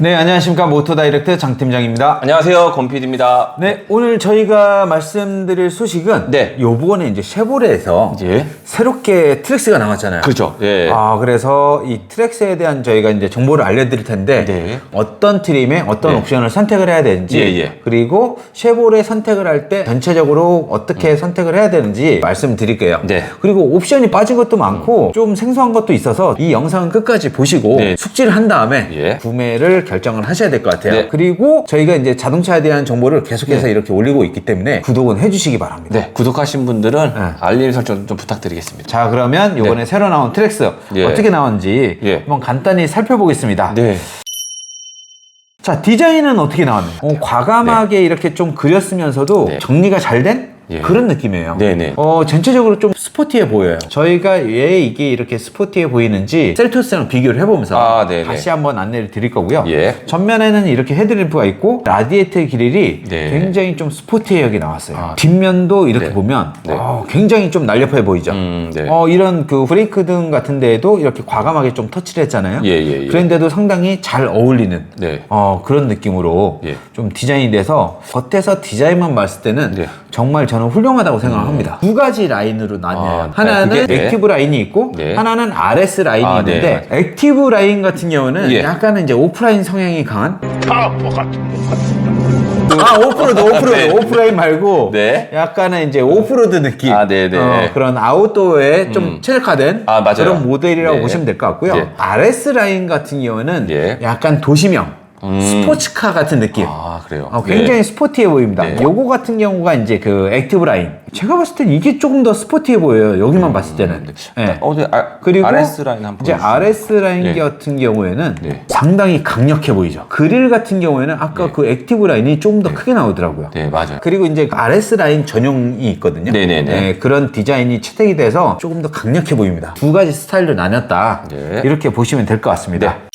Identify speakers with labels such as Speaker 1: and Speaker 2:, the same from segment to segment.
Speaker 1: 네, 안녕하십니까. 모토 다이렉트 장 팀장입니다.
Speaker 2: 안녕하세요, 건피디입니다.
Speaker 1: 네, 오늘 저희가 말씀드릴 소식은
Speaker 2: 네.
Speaker 1: 요번에 이제 쉐보레에서
Speaker 2: 예.
Speaker 1: 새롭게 트랙스가 나왔잖아요.
Speaker 2: 그렇죠. 예.
Speaker 1: 아, 그래서 이 트랙스에 대한 저희가 이제 정보를 알려드릴 텐데
Speaker 2: 네.
Speaker 1: 어떤 트림에 어떤
Speaker 2: 네.
Speaker 1: 옵션을 선택을 해야 되는지
Speaker 2: 예, 예.
Speaker 1: 그리고 쉐보레 선택을 할 때 전체적으로 어떻게 선택을 해야 되는지 말씀드릴게요.
Speaker 2: 음. 네.
Speaker 1: 그리고 옵션이 빠진 것도 많고 좀 생소한 것도 있어서 이 영상은 끝까지 보시고
Speaker 2: 네.
Speaker 1: 숙지를 한 다음에
Speaker 2: 예.
Speaker 1: 구매를 결정을 하셔야 될 것 같아요.
Speaker 2: 네.
Speaker 1: 그리고 저희가 이제 자동차에 대한 정보를 계속해서
Speaker 2: 네.
Speaker 1: 이렇게 올리고 있기 때문에 구독은 해주시기 바랍니다.
Speaker 2: 네. 구독하신 분들은
Speaker 1: 네.
Speaker 2: 알림 설정 좀 부탁드리겠습니다.
Speaker 1: 자 그러면 이번에 새로 나온 트랙스
Speaker 2: 예.
Speaker 1: 어떻게 나왔는지
Speaker 2: 예.
Speaker 1: 한번 간단히 살펴보겠습니다.
Speaker 2: 네.
Speaker 1: 자 디자인은 어떻게 나왔나요? 어, 과감하게 이렇게 좀 그렸으면서도
Speaker 2: 네.
Speaker 1: 정리가 잘된
Speaker 2: 예.
Speaker 1: 그런 느낌이에요.
Speaker 2: 네네.
Speaker 1: 어 전체적으로 좀 스포티해 보여요. 저희가 왜 이게 이렇게 스포티해 보이는지 셀토스랑 비교를 해보면서
Speaker 2: 아, 네네.
Speaker 1: 다시 한번 안내를 드릴 거고요.
Speaker 2: 예.
Speaker 1: 전면에는 이렇게 헤드램프가 있고 라디에이터 기릴이
Speaker 2: 네.
Speaker 1: 굉장히 좀 스포티하게 나왔어요.
Speaker 2: 아.
Speaker 1: 뒷면도 이렇게
Speaker 2: 네.
Speaker 1: 보면
Speaker 2: 네.
Speaker 1: 어, 굉장히 좀 날렵해 보이죠.
Speaker 2: 음, 네.
Speaker 1: 어, 이런 그 브레이크 등 같은 데에도 이렇게 과감하게 좀 터치를 했잖아요.
Speaker 2: 예, 예, 예.
Speaker 1: 그런데도 상당히 잘 어울리는
Speaker 2: 네.
Speaker 1: 어, 그런 느낌으로
Speaker 2: 예.
Speaker 1: 좀 디자인이 돼서 겉에서 디자인만 봤을 때는
Speaker 2: 네.
Speaker 1: 정말 저는 훌륭하다고 생각을 합니다. 두 가지 라인으로 나뉘 어요.
Speaker 2: 아,
Speaker 1: 하나는
Speaker 2: 그게- 네.
Speaker 1: 액티브 라인이 있고
Speaker 2: 네.
Speaker 1: 하나는 RS 라인이
Speaker 2: 아, 네.
Speaker 1: 있는데 액티브 라인 같은 경우는
Speaker 2: 예.
Speaker 1: 약간은 이제 오프라인 성향이 강한 아 오프로드 오프로드
Speaker 2: 네.
Speaker 1: 오프라인 말고
Speaker 2: 네.
Speaker 1: 약간은 이제 오프로드 느낌
Speaker 2: 아, 네 네.
Speaker 1: 어, 그런 아웃도어에 좀
Speaker 2: 음.
Speaker 1: 최적화된
Speaker 2: 아, 맞아요.
Speaker 1: 그런 모델이라고
Speaker 2: 네.
Speaker 1: 보시면 될 것 같고요
Speaker 2: 네.
Speaker 1: RS 라인 같은 경우는
Speaker 2: 예.
Speaker 1: 약간 도시명
Speaker 2: 음.
Speaker 1: 스포츠카 같은 느낌
Speaker 2: 아, 그래요.
Speaker 1: 어, 굉장히 스포티해 보입니다.
Speaker 2: 네.
Speaker 1: 요거 같은 경우가 이제 그 액티브 라인. 제가 봤을 땐 이게 조금 더 스포티해 보여요. 여기만 봤을 때는.
Speaker 2: 네.
Speaker 1: 네.
Speaker 2: 어, 네. 아,
Speaker 1: 그리고
Speaker 2: RS 라인 한번
Speaker 1: 이제
Speaker 2: 보여주세요.
Speaker 1: RS 라인
Speaker 2: 네.
Speaker 1: 같은 경우에는
Speaker 2: 네.
Speaker 1: 상당히 강력해 보이죠. 그릴 같은 경우에는 아까
Speaker 2: 네.
Speaker 1: 그 액티브 라인이 조금 더 크게 나오더라고요.
Speaker 2: 네, 맞아요.
Speaker 1: 그리고 이제 RS 라인 전용이 있거든요.
Speaker 2: 네네 네.
Speaker 1: 그런 디자인이 채택이 돼서 조금 더 강력해 보입니다. 두 가지 스타일로 나뉘었다.
Speaker 2: 네.
Speaker 1: 이렇게 보시면 될 것 같습니다.
Speaker 2: 네.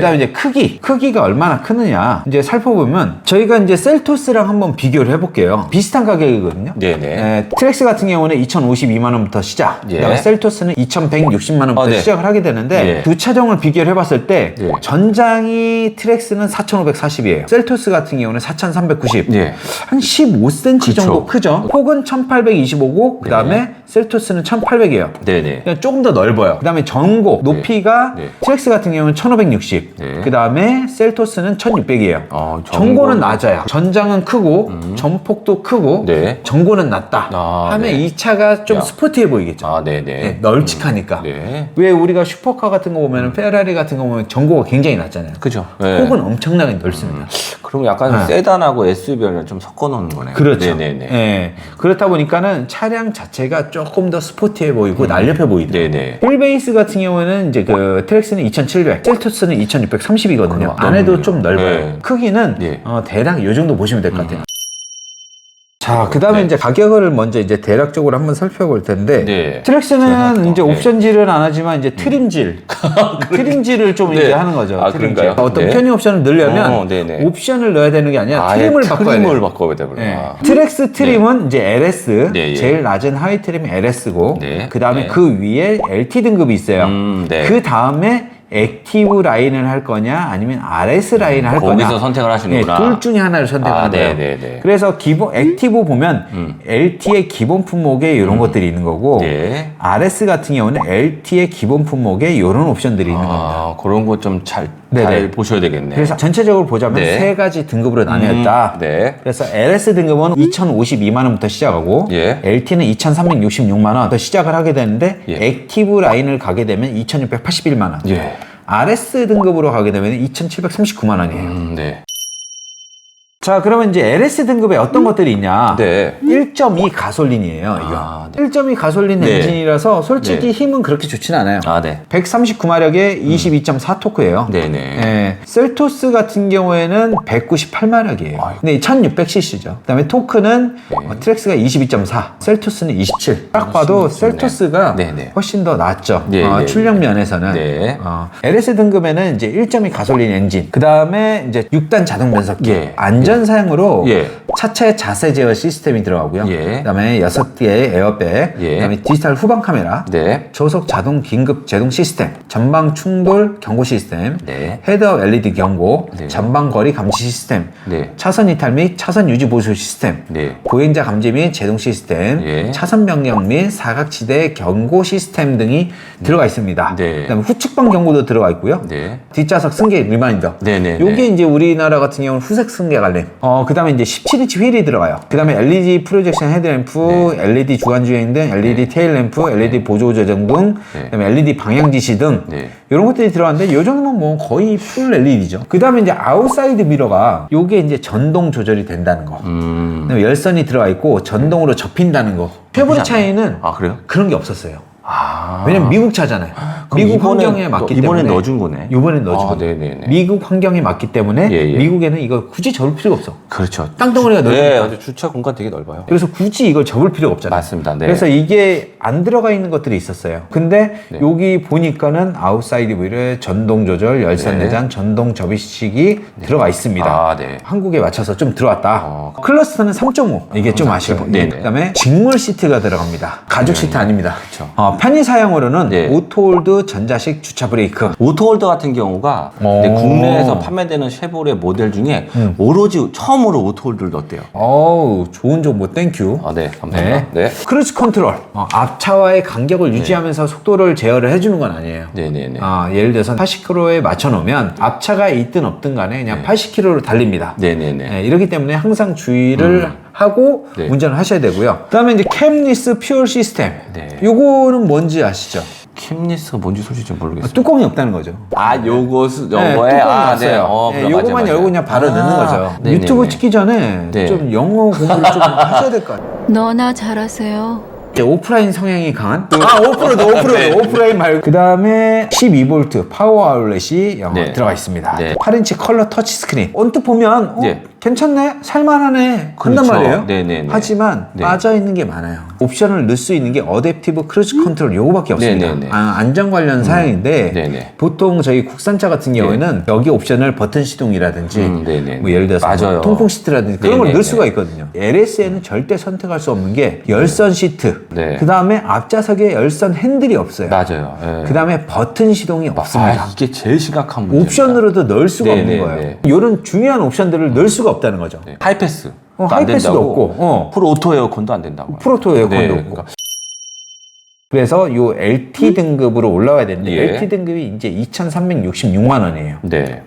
Speaker 1: 그다음에 이제 크기, 크기가 얼마나 크느냐 이제 살펴보면 저희가 이제 셀토스랑 한번 비교를 해볼게요. 비슷한 가격이거든요.
Speaker 2: 네네.
Speaker 1: 에, 트렉스 같은 경우는 2,052만 원부터 시작.
Speaker 2: 예.
Speaker 1: 그다음에 셀토스는 2,160만 원부터
Speaker 2: 어, 네.
Speaker 1: 시작을 하게 되는데
Speaker 2: 예.
Speaker 1: 두 차종을 비교를 해봤을 때
Speaker 2: 예.
Speaker 1: 전장이 트렉스는 4,540이에요. 셀토스 같은 경우는 4,390.
Speaker 2: 예.
Speaker 1: 한 15cm
Speaker 2: 그쵸.
Speaker 1: 정도 크죠. 폭은 1,825고 그다음에 셀토스는 1,800이에요.
Speaker 2: 네네.
Speaker 1: 조금 더 넓어요. 그 다음에 전고, 높이가
Speaker 2: 네.
Speaker 1: 트렉스 같은 경우는 1560.
Speaker 2: 네.
Speaker 1: 그 다음에 셀토스는 1600이에요.
Speaker 2: 어,
Speaker 1: 전고는
Speaker 2: 전고는
Speaker 1: 낮아요. 전장은 크고, 전폭도 크고,
Speaker 2: 네.
Speaker 1: 전고는 낮다.
Speaker 2: 아,
Speaker 1: 하면
Speaker 2: 네.
Speaker 1: 이 차가 좀
Speaker 2: 야.
Speaker 1: 스포티해 보이겠죠.
Speaker 2: 아, 네네.
Speaker 1: 네, 널찍하니까.
Speaker 2: 네.
Speaker 1: 왜 우리가 슈퍼카 같은 거 보면, 페라리 같은 거 보면 전고가 굉장히 낮잖아요.
Speaker 2: 그죠. 네.
Speaker 1: 폭은 엄청나게 넓습니다.
Speaker 2: 그럼 약간
Speaker 1: 네.
Speaker 2: 세단하고 SUV를 좀 섞어 놓는 거네요.
Speaker 1: 그렇죠.
Speaker 2: 네네네.
Speaker 1: 예. 그렇다 보니까는 차량 자체가 조금 더 스포티해 보이고 날렵해 보이더라고요.
Speaker 2: 음. 네네.
Speaker 1: 휠베이스 같은 경우는 이제 그 트렉스는 2700, 셀토스는 2630이거든요.
Speaker 2: 그럼
Speaker 1: 안에도
Speaker 2: 넓네요.
Speaker 1: 좀 넓어요.
Speaker 2: 네.
Speaker 1: 크기는
Speaker 2: 네.
Speaker 1: 어, 대략 이 정도 보시면 될 것 같아요. 자, 그 다음에
Speaker 2: 네.
Speaker 1: 이제 가격을 먼저 이제 대략적으로 한번 살펴볼 텐데.
Speaker 2: 네.
Speaker 1: 트렉스는 이제
Speaker 2: 네.
Speaker 1: 옵션질은 안 하지만 이제 트림질. 트림질을 좀
Speaker 2: 네.
Speaker 1: 이제 하는 거죠.
Speaker 2: 아,
Speaker 1: 트림질.
Speaker 2: 그런가요?
Speaker 1: 어떤
Speaker 2: 네.
Speaker 1: 편의 옵션을 넣으려면
Speaker 2: 어, 네네.
Speaker 1: 옵션을 넣어야 되는 게 아니라
Speaker 2: 아예
Speaker 1: 트림을 바꿔야 돼요.
Speaker 2: 트림을 바꿔야 되구나.
Speaker 1: 네. 트렉스 트림은 이제 LS,
Speaker 2: 네, 예.
Speaker 1: 제일 낮은 하위 트림이 LS고,
Speaker 2: 네.
Speaker 1: 그 다음에
Speaker 2: 네.
Speaker 1: 그 위에 LT 등급이 있어요.
Speaker 2: 음, 네.
Speaker 1: 그 다음에 액티브 라인을 할 거냐, 아니면 RS 라인을 할 거냐.
Speaker 2: 거기서 선택을 하시는구나.
Speaker 1: 네, 둘 중에 하나를 선택하는
Speaker 2: 아,
Speaker 1: 거예요.
Speaker 2: 네, 네, 네.
Speaker 1: 그래서 기본 액티브 보면
Speaker 2: 음.
Speaker 1: LT의 기본 품목에 이런 것들이 있는 거고,
Speaker 2: 네.
Speaker 1: RS 같은 경우는 LT의 기본 품목에 이런 옵션들이 있는 겁니다.
Speaker 2: 아, 그런 거 좀 잘. 잘 보셔야 되겠네.
Speaker 1: 그래서 전체적으로 보자면
Speaker 2: 네.
Speaker 1: 세 가지 등급으로 나뉘었다.
Speaker 2: 음, 네.
Speaker 1: 그래서 LS 등급은 2,052만 원부터 시작하고
Speaker 2: 예.
Speaker 1: LT는 2,366만 원부터 시작을 하게 되는데
Speaker 2: 예.
Speaker 1: 액티브 라인을 가게 되면 2,681만 원.
Speaker 2: 예.
Speaker 1: RS 등급으로 가게 되면 2,739만 원이에요.
Speaker 2: 음, 네.
Speaker 1: 자, 그러면 이제 LS 등급에 어떤 것들이 있냐?
Speaker 2: 네.
Speaker 1: 1.2 가솔린이에요, 이거.
Speaker 2: 아,
Speaker 1: 1.2 가솔린
Speaker 2: 네.
Speaker 1: 엔진이라서 솔직히
Speaker 2: 네.
Speaker 1: 힘은 그렇게 좋진 않아요.
Speaker 2: 아, 네.
Speaker 1: 139마력에 22.4 토크예요.
Speaker 2: 네네.
Speaker 1: 예, 셀토스 같은 경우에는 198마력이에요. 근데 1600cc죠. 그다음에 토크는
Speaker 2: 네.
Speaker 1: 어, 트렉스가 22.4, 셀토스는 27. 딱 봐도
Speaker 2: 훨씬 좋네.
Speaker 1: 셀토스가
Speaker 2: 네네.
Speaker 1: 훨씬 더 낫죠.
Speaker 2: 네,
Speaker 1: 어,
Speaker 2: 네,
Speaker 1: 출력 면에서는.
Speaker 2: 네.
Speaker 1: 어, LS 등급에는 이제 1.2 가솔린 엔진, 그다음에 이제 6단 자동 변속기,
Speaker 2: 예.
Speaker 1: 안전 사양으로
Speaker 2: 예.
Speaker 1: 차체 자세 제어 시스템이 들어가고요.
Speaker 2: 예.
Speaker 1: 그다음에 6개의 에어백,
Speaker 2: 예.
Speaker 1: 그다음에 디지털 후방 카메라,
Speaker 2: 네.
Speaker 1: 조속 자동 긴급 제동 시스템, 전방 충돌 경고 시스템,
Speaker 2: 네.
Speaker 1: 헤드업 LED 블레이드 경고,
Speaker 2: 네.
Speaker 1: 전방 거리 감지 시스템,
Speaker 2: 네.
Speaker 1: 차선 이탈 및 차선 유지 보수 시스템,
Speaker 2: 네.
Speaker 1: 보행자 감지 및 제동 시스템,
Speaker 2: 예.
Speaker 1: 차선 변경 및 사각지대 경고 시스템 등이 들어가 있습니다.
Speaker 2: 네.
Speaker 1: 그다음에 후측방 경고도 들어가 있고요.
Speaker 2: 네.
Speaker 1: 뒷좌석 승객 리마인더.
Speaker 2: 네 네.
Speaker 1: 요게 이제 우리나라 같은 경우는 후색 승객 알림. 어, 그 다음에 이제 17인치 휠이 들어가요. 그 다음에 LED 프로젝션 헤드램프, LED 주간 주행 등, LED 테일 램프, LED 보조 조정 등,
Speaker 2: 네.
Speaker 1: 그 다음에 LED 방향 지시 등,
Speaker 2: 네.
Speaker 1: 이런 것들이 들어갔는데 요 정도면 뭐 거의 풀 LED죠. 그 다음에 이제 아웃사이드 미러가 요게 이제 전동 조절이 된다는 거.
Speaker 2: 음.
Speaker 1: 열선이 들어가 있고 전동으로 접힌다는 거. 페보리 차에는
Speaker 2: 아, 그래요?
Speaker 1: 그런 게 없었어요.
Speaker 2: 아.
Speaker 1: 왜냐면 미국 차잖아요.
Speaker 2: 그럼
Speaker 1: 미국
Speaker 2: 이번에
Speaker 1: 환경에
Speaker 2: 또-
Speaker 1: 맞기
Speaker 2: 이번에
Speaker 1: 때문에
Speaker 2: 넣어준 거네.
Speaker 1: 이번에 넣어준
Speaker 2: 아,
Speaker 1: 거.
Speaker 2: 네네네.
Speaker 1: 미국 환경에 맞기 때문에
Speaker 2: 예, 예.
Speaker 1: 미국에는 이거 굳이 접을 필요가 없어.
Speaker 2: 그렇죠.
Speaker 1: 땅덩어리가 넓으니까.
Speaker 2: 네, 아주 주차 공간 되게 넓어요.
Speaker 1: 그래서 굳이 이걸 접을 필요가 없잖아요.
Speaker 2: 맞습니다. 네.
Speaker 1: 그래서 이게 안 들어가 있는 것들이 있었어요. 근데
Speaker 2: 네.
Speaker 1: 여기 보니까는 아웃사이드 휠에 전동 조절, 열선
Speaker 2: 네.
Speaker 1: 내장, 전동 접이식이 들어가 있습니다.
Speaker 2: 아, 네.
Speaker 1: 한국에 맞춰서 좀 들어왔다.
Speaker 2: 어.
Speaker 1: 클러스터는 3.5. 이게 좀 아쉬워.
Speaker 2: 네네.
Speaker 1: 그다음에 직물 시트가 들어갑니다. 가죽 시트 아닙니다.
Speaker 2: 그쵸.
Speaker 1: 어, 편의 사용으로는
Speaker 2: 네.
Speaker 1: 오토홀드 전자식 주차 브레이크.
Speaker 2: 오토홀더 같은 경우가
Speaker 1: 오.
Speaker 2: 이제 국내에서 판매되는 쉐보레 모델 중에
Speaker 1: 음.
Speaker 2: 오로지 처음으로 오토홀더를 넣었대요.
Speaker 1: 어우, 좋은 정보 땡큐.
Speaker 2: 아, 네. 감사합니다. 네.
Speaker 1: 크루즈 컨트롤. 어, 앞차와의 간격을 유지하면서 속도를 제어를 해주는 건 아니에요.
Speaker 2: 네 네 네.
Speaker 1: 아, 예를 들어서 80km에 맞춰놓으면 앞차가 있든 없든 간에 그냥 80km로 달립니다.
Speaker 2: 네 네 네.
Speaker 1: 네, 이렇기 때문에 항상 주의를 하고
Speaker 2: 네.
Speaker 1: 운전을 하셔야 되고요. 그 다음에 이제 캠리스 퓨얼 시스템.
Speaker 2: 네.
Speaker 1: 요거는 뭔지 아시죠?
Speaker 2: 킴리스가 뭔지 솔직히 좀 모르겠어요.
Speaker 1: 뚜껑이 없다는 거죠.
Speaker 2: 아, 요것은
Speaker 1: 네,
Speaker 2: 요거에
Speaker 1: 뚜껑이
Speaker 2: 아,
Speaker 1: 없어요.
Speaker 2: 네. 어,
Speaker 1: 네,
Speaker 2: 그럼
Speaker 1: 요거만
Speaker 2: 맞아요.
Speaker 1: 열고 그냥 바로
Speaker 2: 아,
Speaker 1: 넣는 거죠.
Speaker 2: 네네네.
Speaker 1: 유튜브 찍기 전에
Speaker 2: 네.
Speaker 1: 좀 영어 공부를 좀 하셔야 될 것 같아요.
Speaker 3: 너나 잘하세요.
Speaker 1: 이제 오프라인 성향이 강한 아 오프로드 오프로드
Speaker 2: 네.
Speaker 1: 오프라인 말고 그 다음에 12V 파워 아울렛이 어,
Speaker 2: 네.
Speaker 1: 들어가 있습니다
Speaker 2: 네.
Speaker 1: 8인치 컬러 터치 스크린 언뜻 보면 어,
Speaker 2: 네.
Speaker 1: 괜찮네 살만하네 한단
Speaker 2: 그렇죠.
Speaker 1: 말이에요
Speaker 2: 네네네.
Speaker 1: 하지만
Speaker 2: 네.
Speaker 1: 빠져 있는 게 많아요 옵션을 넣을 수 있는 게 어댑티브 크루즈 컨트롤 요거밖에 없습니다
Speaker 2: 네네네.
Speaker 1: 아, 안전 관련 사양인데
Speaker 2: 네네.
Speaker 1: 보통 저희 국산차 같은 경우에는 여기 옵션을 버튼 시동이라든지
Speaker 2: 음, 네네.
Speaker 1: 뭐 예를 들어서
Speaker 2: 맞아요.
Speaker 1: 뭐 통풍 시트라든지 그런 걸
Speaker 2: 네네네.
Speaker 1: 넣을 수가 있거든요 LS에는 절대 선택할 수 없는 게 열선 시트
Speaker 2: 네.
Speaker 1: 그 다음에 앞좌석에 열선 핸들이 없어요.
Speaker 2: 맞아요. 예.
Speaker 1: 그 다음에 버튼 시동이 없습니다.
Speaker 2: 아, 이게 제일 심각한 문제입니다.
Speaker 1: 옵션으로도 넣을 수가
Speaker 2: 네,
Speaker 1: 없는
Speaker 2: 네,
Speaker 1: 거예요.
Speaker 2: 네.
Speaker 1: 이런 중요한 옵션들을 넣을 수가 없다는 거죠.
Speaker 2: 네. 하이패스.
Speaker 1: 어, 하이패스도 없고, 어.
Speaker 2: 풀 오토 에어컨도 안 된다고.
Speaker 1: 프로토 에어컨도
Speaker 2: 네,
Speaker 1: 없고.
Speaker 2: 그러니까
Speaker 1: 그래서 요 LT 등급으로 올라와야 되는데
Speaker 2: 예.
Speaker 1: LT 등급이 이제 2,366만 원이에요.
Speaker 2: 네.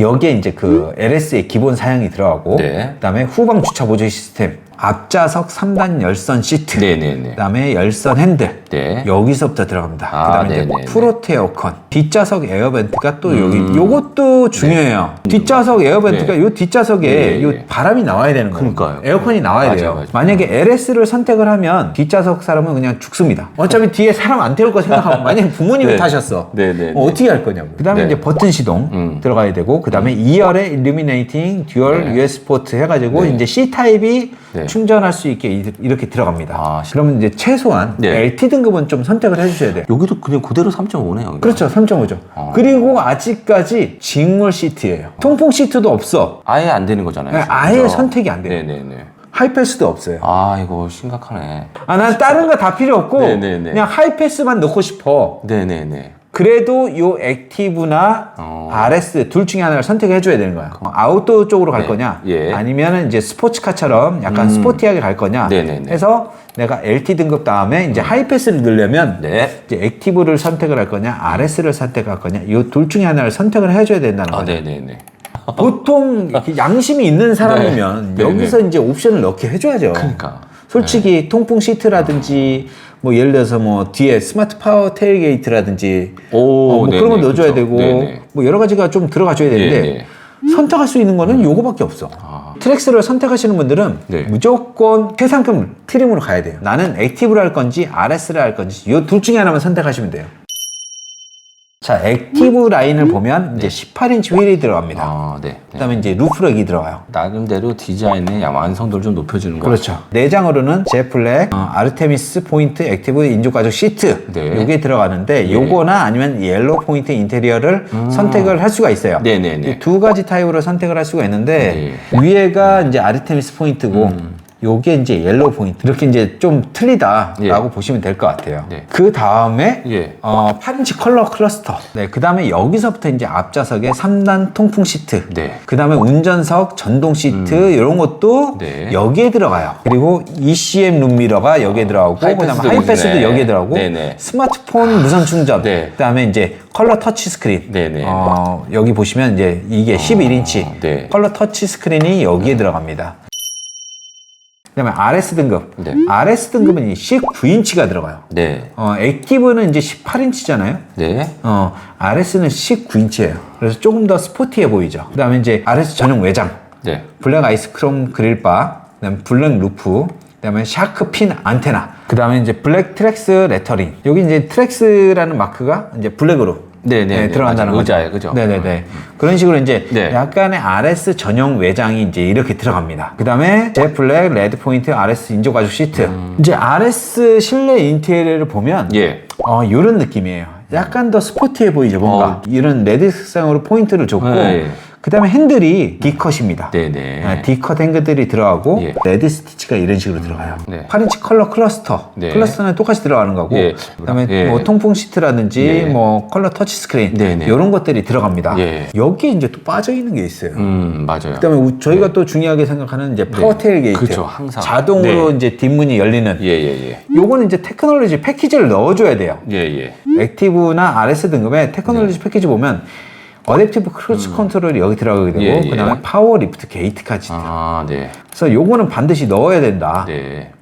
Speaker 1: 여기에 이제 그 LS의 기본 사양이 들어가고
Speaker 2: 네.
Speaker 1: 그다음에 후방 주차 보조 시스템, 앞좌석 3단 열선 시트,
Speaker 2: 네네네.
Speaker 1: 그다음에 열선 핸들,
Speaker 2: 네.
Speaker 1: 여기서부터 들어갑니다.
Speaker 2: 아,
Speaker 1: 그다음에 이제
Speaker 2: 네네네.
Speaker 1: 프로트 에어컨, 뒷좌석 에어벤트가 또 여기
Speaker 2: 음.
Speaker 1: 요것도 중요해요. 뒷좌석 에어벤트가
Speaker 2: 네.
Speaker 1: 요 뒷좌석에
Speaker 2: 네,
Speaker 1: 요
Speaker 2: 네.
Speaker 1: 바람이 나와야 되는 거예요.
Speaker 2: 그러니까요.
Speaker 1: 에어컨이 나와야
Speaker 2: 맞아요,
Speaker 1: 돼요.
Speaker 2: 맞아요.
Speaker 1: 만약에 LS를 선택을 하면 뒷좌석 사람은 그냥 죽습니다. 어차피 뒤에 사람 안 태울 거 생각하고 만약에 부모님이
Speaker 2: 네.
Speaker 1: 타셨어.
Speaker 2: 네네네.
Speaker 1: 어, 어떻게 할 거냐고. 그다음에
Speaker 2: 네.
Speaker 1: 이제 버튼 시동
Speaker 2: 음.
Speaker 1: 들어가야 되고 그다음에 2열에 일루미네이팅 듀얼
Speaker 2: 네.
Speaker 1: US 포트 해가지고
Speaker 2: 네.
Speaker 1: 이제 C 타입이
Speaker 2: 네.
Speaker 1: 충전할 수 있게 이- 이렇게 들어갑니다.
Speaker 2: 아,
Speaker 1: 그러면 이제 최소한
Speaker 2: 네.
Speaker 1: LT 등급은 좀 선택을 해주셔야 돼요.
Speaker 2: 여기도 그냥 그대로 3.5네요.
Speaker 1: 그렇죠, 3.5죠.
Speaker 2: 어.
Speaker 1: 그리고 아직까지 직물 시트예요. 통풍 시트도 없어.
Speaker 2: 아예 안 되는 거잖아요.
Speaker 1: 네, 아예
Speaker 2: 그죠?
Speaker 1: 선택이 안 돼요.
Speaker 2: 네네네.
Speaker 1: 하이패스도 없어요.
Speaker 2: 아, 이거 심각하네.
Speaker 1: 아, 난 다른 거 다 필요 없고
Speaker 2: 네네네.
Speaker 1: 그냥 하이패스만 넣고 싶어.
Speaker 2: 네네네.
Speaker 1: 그래도 요 액티브나
Speaker 2: 어.
Speaker 1: RS 둘 중에 하나를 선택해 줘야 되는 거야. 어, 아웃도어 쪽으로 갈
Speaker 2: 네.
Speaker 1: 거냐?
Speaker 2: 예.
Speaker 1: 아니면은 이제 스포츠카처럼 약간
Speaker 2: 음.
Speaker 1: 스포티하게 갈 거냐?
Speaker 2: 네네네.
Speaker 1: 해서 내가 LT 등급 다음에 이제 하이패스를 넣으려면
Speaker 2: 네.
Speaker 1: 이제 액티브를 선택을 할 거냐, RS를 선택할 거냐, 이둘 중에 하나를 선택을 해줘야 된다는
Speaker 2: 아,
Speaker 1: 거예요.
Speaker 2: 네네네.
Speaker 1: 보통 양심이 있는 사람이면
Speaker 2: 네.
Speaker 1: 여기서 이제 옵션을 넣게 해줘야죠.
Speaker 2: 그러니까.
Speaker 1: 솔직히 통풍 시트라든지 뭐 예를 들어서 뭐 뒤에 스마트 파워 테일게이트라든지
Speaker 2: 오,
Speaker 1: 어, 뭐
Speaker 2: 네네,
Speaker 1: 그런 거 넣어줘야
Speaker 2: 그쵸.
Speaker 1: 되고
Speaker 2: 네네.
Speaker 1: 뭐 여러 가지가 좀 들어가줘야 되는데
Speaker 2: 네,
Speaker 1: 선택할 수 있는 거는 요거밖에 없어.
Speaker 2: 아.
Speaker 1: 트랙스를 선택하시는 분들은
Speaker 2: 네.
Speaker 1: 무조건 최상급 트림으로 가야 돼요. 나는 액티브를 할 건지 RS를 할 건지 이둘 중에 하나만 선택하시면 돼요. 자, 액티브 라인을 보면 이제 18인치 휠이 들어갑니다.
Speaker 2: 아, 네. 네.
Speaker 1: 그다음에 이제 루프렉이 들어가요.
Speaker 2: 나름대로 디자인의 양- 완성도를 좀 높여주는 거.
Speaker 1: 그렇죠. 내장으로는 제플렉, 어, 아르테미스 포인트 액티브 인조 가죽 시트
Speaker 2: 네.
Speaker 1: 요게 들어가는데 요거나 아니면 옐로 포인트 인테리어를 선택을 할 수가 있어요.
Speaker 2: 음. 네네네.
Speaker 1: 이두 가지 타입으로 선택을 할 수가 있는데 위에가 이제 아르테미스 포인트고
Speaker 2: 음.
Speaker 1: 요게 이제 옐로우 포인트. 이렇게 이제 좀 틀리다라고
Speaker 2: 예.
Speaker 1: 보시면 될 것 같아요.
Speaker 2: 네.
Speaker 1: 그 다음에
Speaker 2: 예.
Speaker 1: 어, 8인치 컬러 클러스터. 네, 그 다음에 여기서부터 이제 앞좌석에 3단 통풍 시트.
Speaker 2: 네.
Speaker 1: 그 다음에 운전석 전동 시트 이런 것도
Speaker 2: 네.
Speaker 1: 여기에 들어가요. 그리고 ECM 룸미러가 여기에 들어가고 그 다음에
Speaker 2: 하이패스도 있네.
Speaker 1: 여기에 들어가고
Speaker 2: 네네.
Speaker 1: 스마트폰 무선 충전.
Speaker 2: 네.
Speaker 1: 그 다음에 이제 컬러 터치 스크린.
Speaker 2: 네네.
Speaker 1: 어, 여기 보시면 이제 이게 11인치
Speaker 2: 네.
Speaker 1: 컬러 터치 스크린이 여기에 들어갑니다. 그다음에 RS 등급.
Speaker 2: 네.
Speaker 1: RS 등급은 19인치가 들어가요.
Speaker 2: 네.
Speaker 1: 어, 액티브는 이제 18인치잖아요.
Speaker 2: 네.
Speaker 1: 어, RS는 19인치예요. 그래서 조금 더 스포티해 보이죠. 그다음에 이제 RS 전용 외장,
Speaker 2: 네.
Speaker 1: 블랙 아이스크롬 그릴바, 그다음에 블랙 루프, 그다음에 샤크 핀 안테나, 그다음에 이제 블랙 트랙스 레터링. 여기 이제 트랙스라는 마크가 이제 블랙으로
Speaker 2: 네, 네, 네.
Speaker 1: 들어간다는. 거죠.
Speaker 2: 의자에, 그죠?
Speaker 1: 네네네. 그런 식으로 이제
Speaker 2: 네.
Speaker 1: 약간의 RS 전용 외장이 이제 이렇게 들어갑니다. 그 다음에 제 블랙 레드 포인트 RS 인조 가죽 시트. 이제 RS 실내 인테리어를 보면
Speaker 2: 음. 예.
Speaker 1: 어, 이런 느낌이에요. 약간 더 스포티해 보이죠, 뭔가.
Speaker 2: 어.
Speaker 1: 이런 레드 색상으로 포인트를 줬고,
Speaker 2: 네.
Speaker 1: 그 다음에 핸들이 D컷입니다.
Speaker 2: 네네.
Speaker 1: D컷 핸들이 들어가고,
Speaker 2: 예.
Speaker 1: 레드 스티치가 이런 식으로 들어가요.
Speaker 2: 네.
Speaker 1: 8인치 컬러 클러스터.
Speaker 2: 네.
Speaker 1: 클러스터는 똑같이 들어가는 거고,
Speaker 2: 예.
Speaker 1: 그 다음에
Speaker 2: 예.
Speaker 1: 뭐 통풍 시트라든지,
Speaker 2: 네.
Speaker 1: 뭐 컬러 터치 스크린,
Speaker 2: 네네.
Speaker 1: 이런 것들이 들어갑니다.
Speaker 2: 예.
Speaker 1: 여기에 이제 또 빠져 있는 게 있어요.
Speaker 2: 음, 맞아요.
Speaker 1: 그다음에 우- 저희가 또 중요하게 생각하는 이제 파워 테일 게이트,
Speaker 2: 그쵸, 항상.
Speaker 1: 자동으로
Speaker 2: 네.
Speaker 1: 이제 뒷문이 열리는.
Speaker 2: 예, 예, 예.
Speaker 1: 요거는 이제 테크놀로지 패키지를 넣어줘야 돼요.
Speaker 2: 예, 예.
Speaker 1: 액티브나 RS 등급의 테크놀로지 패키지 보면 어댑티브 크루즈 컨트롤이 여기 들어가게 되고
Speaker 2: 예, 예.
Speaker 1: 그다음에 파워 리프트 게이트까지 들어.
Speaker 2: 아, 네.
Speaker 1: 그래서 요거는 반드시 넣어야 된다.
Speaker 2: 네.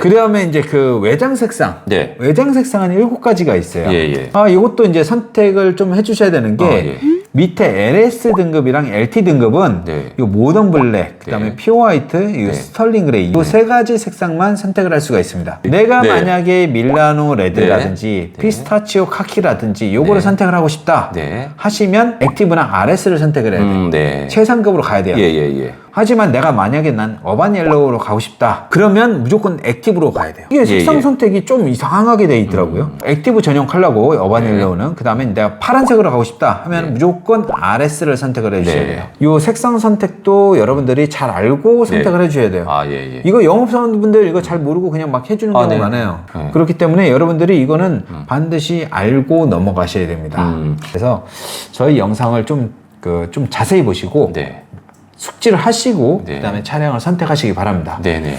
Speaker 1: 그다음에 이제 그 외장 색상.
Speaker 2: 네.
Speaker 1: 외장 색상은 일곱 가지가 있어요.
Speaker 2: 예, 예.
Speaker 1: 아, 이것도 이제 선택을 좀 해주셔야 되는 게
Speaker 2: 아, 예.
Speaker 1: 밑에 LS 등급이랑 LT 등급은
Speaker 2: 네.
Speaker 1: 이 모던 블랙, 그다음에
Speaker 2: 네.
Speaker 1: 피오 화이트, 이 스털링 그레이 이 세 가지 색상만 선택을 할 수가 있습니다. 내가
Speaker 2: 네.
Speaker 1: 만약에 밀라노 레드라든지
Speaker 2: 네.
Speaker 1: 피스타치오 카키라든지 요거를
Speaker 2: 네.
Speaker 1: 선택을 하고 싶다
Speaker 2: 네.
Speaker 1: 하시면 액티브나 RS를 선택을 해야 돼요.
Speaker 2: 음, 네.
Speaker 1: 최상급으로 가야 돼요.
Speaker 2: 예, 예, 예.
Speaker 1: 하지만 내가 만약에 난 어반 옐로우로 가고 싶다. 그러면 무조건 액티브로 가야 돼요. 이게 색상
Speaker 2: 예. 음.
Speaker 1: 선택이 좀 이상하게 돼 있더라고요. 액티브 전용 컬러고 어반
Speaker 2: 네.
Speaker 1: 옐로우는 그 다음에 내가 파란색으로 가고 싶다 하면 무조건 RS를 선택을 해주셔야
Speaker 2: 네.
Speaker 1: 돼요. 이 색상 선택도 여러분들이 잘 알고 선택을 해주셔야 돼요.
Speaker 2: 아, 예, 예.
Speaker 1: 이거 영업사원분들 이거 잘 모르고 그냥 막 해주는
Speaker 2: 아,
Speaker 1: 경우가
Speaker 2: 네.
Speaker 1: 많아요.
Speaker 2: 네. 음.
Speaker 1: 그렇기 때문에 여러분들이 이거는 반드시 알고 넘어가셔야 됩니다.
Speaker 2: 음.
Speaker 1: 그래서 저희 영상을 좀, 그, 좀 자세히 보시고
Speaker 2: 네.
Speaker 1: 숙지를 하시고
Speaker 2: 네.
Speaker 1: 그다음에 차량을 선택하시기 바랍니다.
Speaker 2: 네, 네.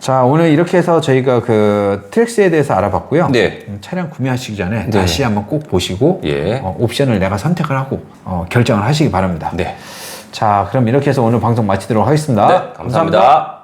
Speaker 1: 자 오늘 이렇게 해서 저희가 그 트랙스에 대해서 알아봤고요.
Speaker 2: 네.
Speaker 1: 음, 차량 구매하시기 전에
Speaker 2: 네.
Speaker 1: 다시 한번 꼭 보시고
Speaker 2: 예.
Speaker 1: 어, 옵션을 내가 선택을 하고 어, 결정을 하시기 바랍니다.
Speaker 2: 네.
Speaker 1: 자 그럼 이렇게 해서 오늘 방송 마치도록 하겠습니다.
Speaker 2: 네, 감사합니다.